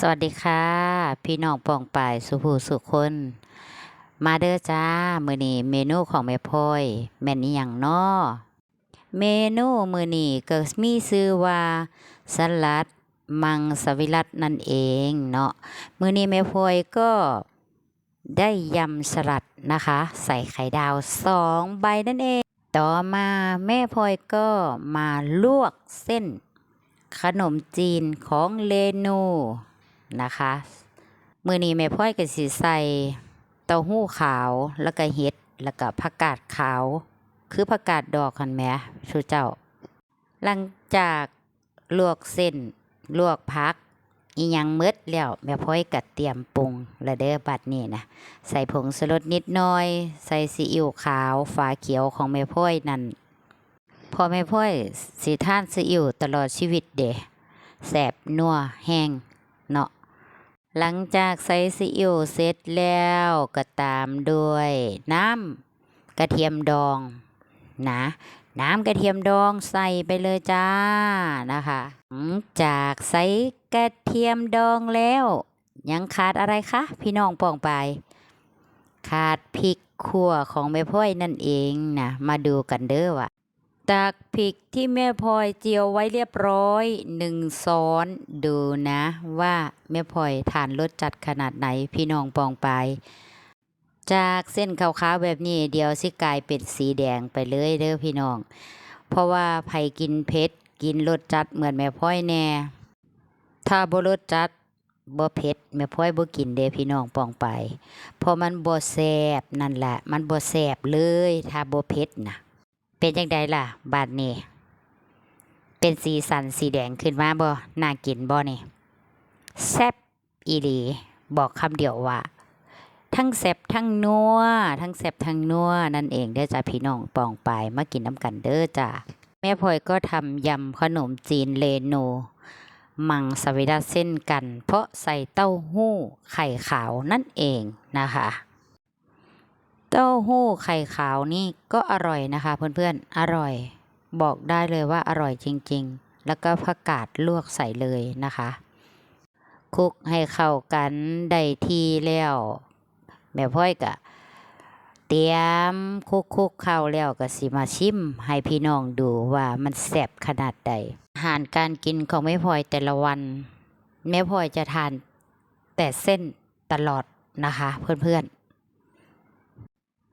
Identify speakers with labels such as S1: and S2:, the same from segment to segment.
S1: สวัสดีค่ะ พี่น้องปองป่ายสุภูสุคน มาเด้อจ้า มื้อนี้เมนูของแม่พลอยแม่นอิหยังน้อเมนูมื้อนี้ก็มีชื่อว่าสลัดมังสวิรัตนั่นเองเนาะมื้อนี้แม่พลอยก็ได้ยำสลัดนะคะ ใส่ไข่ดาวสองใบนั่นเอง ต่อมาแม่พลอยก็มาลวกเส้น ขนมจีนของเลนู นะคะมือนี้แม่พ่อยก็สิใส่เต้าหู้ขาวแล้วก็เห็ดแล้วก็ผักกาดขาว คือผักกาดดอกคันแหม่ชูเจ้า หลังจากลวกเส้น ลวกผักอีหยังมืดแล้วแม่พ่อยก็เตรียมปรุงและเด้อบัดนี้นะใส่ผงสลดนิดน่อย ใส่ซีอิ๊วขาวฝาเขียวของแม่พ่อยนั่นพอแม่พ่อยสิท่านซีอิ๊วตลอดชีวิตเดะแสบนัวแห้งเนาะ หลังจากใส่ซีอิ๊วเสร็จแล้วก็ตามด้วยน้ำกระเทียมดองนะน้ำกระเทียมดองใส่ไปเลยจ้านะคะจากใส่กระเทียมดองแล้ว ยังขาดอะไรคะพี่น้องปองไป ขาดพริกขั่วของแม่พ่อยนั่นเองนะมาดูกันเด้อว่า ตักพริกที่แม่พลอยเจียวไว้เรียบร้อยหนึ่งซ้อนดูนะ ว่าแม่พลอยทานรสจัดขนาดไหนพี่น้องปองไป จากเส้นขาวๆแบบนี้เดียวสิกลายเป็นสีแดงไปเลยเด้อพี่น้อง เพราะว่าไผกินเผ็ดกินรสจัดเหมือนแม่พลอยแน่ ถ้าบ่รสจัดบ่เผ็ดแม่พลอยบ่กินเด้พี่น้องปองไป เพราะมันบ่แซ่บนั่นแหละ มันบ่แซ่บเลย ถ้าบ่เผ็ดนะ เป็นจังไดล่ะ บาดนี้ เป็นสีสันสีแดงขึ้นมาบ่น่ากินบ่นี่แซบอีหลี บอกคำเดียวว่า ทั้งแซบทั้งนัว ทั้งแซบทั้งนัว นั่นเองเด้อจ้าพี่น้องปองไปมากินน้ำกันเด้อจ้าแม่พลอยก็ทำยำขนมจีนเลโน มังสวิรัตเส้นกัน เพราะใส่เต้าหู้ไข่ขาวนั่นเองนะคะ เต้าหู้ไข่ขาวนี่ก็อร่อยนะคะ เพื่อนๆ อร่อย บอกได้เลยว่าอร่อยจริงๆ แล้วก็ผักกาดลวกใส่เลยนะคะ คลุกให้เข้ากันได้ทีแล้วแม่พ่อยก็เตรียมคลุกคุกเข้าแล้วก็สิมาชิม ให้พี่น้องดูว่ามันแซบขนาดใดอาหารการกินของแม่พลอยแต่ละวันแม่พลอยจะทานแต่เส้นตลอดนะคะ เพื่อนๆ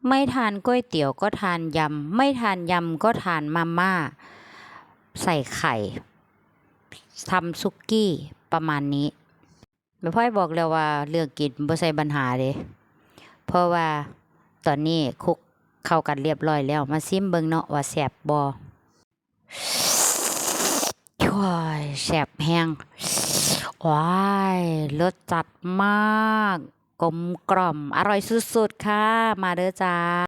S1: ไม่ทานก๋วยเตี๋ยวก็ทานยำ ไม่ทานยำก็ทานมาม่า ใส่ไข่ทำซุกี้ประมาณนี้แม่พ่อยบอกแล้วว่าเรื่องกินบ่ใช่ปัญหาเด้เพราะว่าตอนนี้คุกเข้ากันเรียบร้อยแล้ว มาซิมเบิงเนาะว่าแซ่บบ่ช่วยแซ่บแฮงว้ายรสจัดมาก กลมกล่อมอร่อยสุดๆค่ะ มาเด้อจ้า